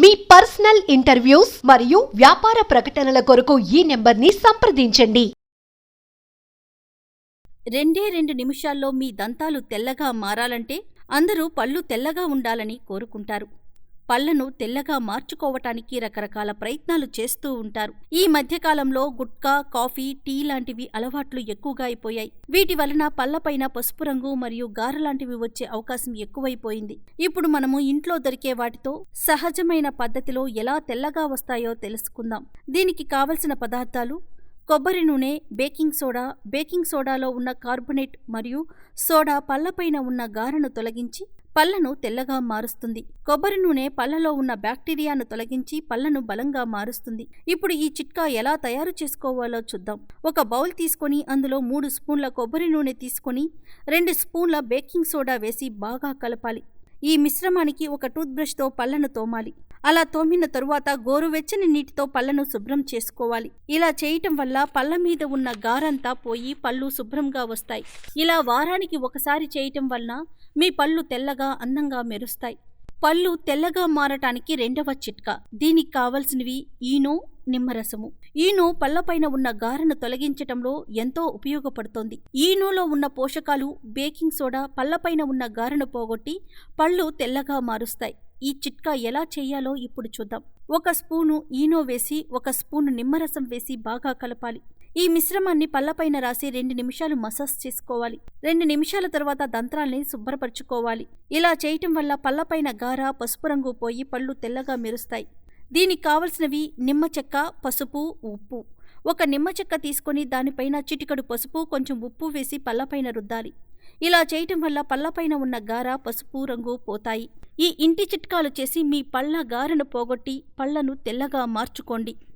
మీ personal interviews మరియు వ్యాపార ప్రకటనల కొరకు ఈ నెంబర్ని సంప్రదించండి. రెండే రెండు నిమిషాల్లో మీ దంతాలు తెల్లగా మారాలంటే అందరూ పళ్ళు తెల్లగా ఉండాలని కోరుకుంటారు. పళ్ళను తెల్లగా మార్చుకోవటానికి రకరకాల ప్రయత్నాలు చేస్తూ ఉంటారు. ఈ మధ్యకాలంలో గుట్కా కాఫీ టీ లాంటివి అలవాట్లు ఎక్కువగా అయిపోయాయి. వీటి వలన పళ్ళపైన పసుపు రంగు మరియు గార లాంటివి వచ్చే అవకాశం ఎక్కువైపోయింది. ఇప్పుడు మనము ఇంట్లో దొరికే వాటితో సహజమైన పద్ధతిలో ఎలా తెల్లగా వస్తాయో తెలుసుకుందాం. దీనికి కావలసిన పదార్థాలు కొబ్బరి నూనె బేకింగ్ సోడా బేకింగ్ సోడాలో ఉన్న కార్బొనేట్ మరియు సోడా పళ్ళపైన ఉన్న గారను తొలగించి పళ్ళను తెల్లగా మారుస్తుంది. కొబ్బరి నూనె పళ్ళలో ఉన్న బ్యాక్టీరియాను తొలగించి పళ్ళను బలంగా మారుస్తుంది. ఇప్పుడు ఈ చిట్కా ఎలా తయారు చేసుకోవాలో చూద్దాం. ఒక బౌల్ తీసుకొని అందులో మూడు స్పూన్ల కొబ్బరి నూనె తీసుకొని రెండు స్పూన్ల బేకింగ్ సోడా వేసి బాగా కలపాలి. ఈ మిశ్రమానికి ఒక టూత్ బ్రష్తో పళ్ళను తోమాలి. అలా తోమిన తరువాత గోరువెచ్చని నీటితో పళ్ళను శుభ్రం చేసుకోవాలి. ఇలా చేయటం వల్ల పళ్ళ మీద ఉన్న గారంతా పోయి పళ్ళు శుభ్రంగా వస్తాయి. ఇలా వారానికి ఒకసారి చేయటం వలన మీ పళ్ళు తెల్లగా అందంగా మెరుస్తాయి. పళ్ళు తెల్లగా మారటానికి రెండవ చిట్కా. దీనికి కావలసినవి ఈనో నిమ్మరసము. ఈనో పళ్ళపైన ఉన్న గారను తొలగించటంలో ఎంతో ఉపయోగపడుతోంది. ఈనోలో ఉన్న పోషకాలు బేకింగ్ సోడా పళ్ళపైన ఉన్న గారను పోగొట్టి పళ్ళు తెల్లగా మారుస్తాయి. ఈ చిట్కా ఎలా చేయాలో ఇప్పుడు చూద్దాం. ఒక స్పూను ఈనో వేసి ఒక స్పూను నిమ్మరసం వేసి బాగా కలపాలి. ఈ మిశ్రమాన్ని పళ్ళపైన రాసి రెండు నిమిషాలు మసాజ్ చేసుకోవాలి. రెండు నిమిషాల తర్వాత దంత్రాల్ని శుభ్రపరచుకోవాలి. ఇలా చేయటం వల్ల పళ్ళపైన గార పసుపు రంగు పోయి పళ్ళు తెల్లగా మెరుస్తాయి. దీనికి కావలసినవి నిమ్మ చెక్క పసుపు ఉప్పు. ఒక నిమ్మ చెక్క తీసుకొని దానిపైన చిటికడు పసుపు కొంచెం ఉప్పు వేసి పళ్ళపైన రుద్దాలి. ఇలా చేయటం వల్ల పళ్ళపైన ఉన్న గార పసుపు రంగు పోతాయి. ఈ ఇంటి చిట్కాలు చేసి మీ పళ్ళ గారను పోగొట్టి పళ్ళను తెల్లగా మార్చుకోండి.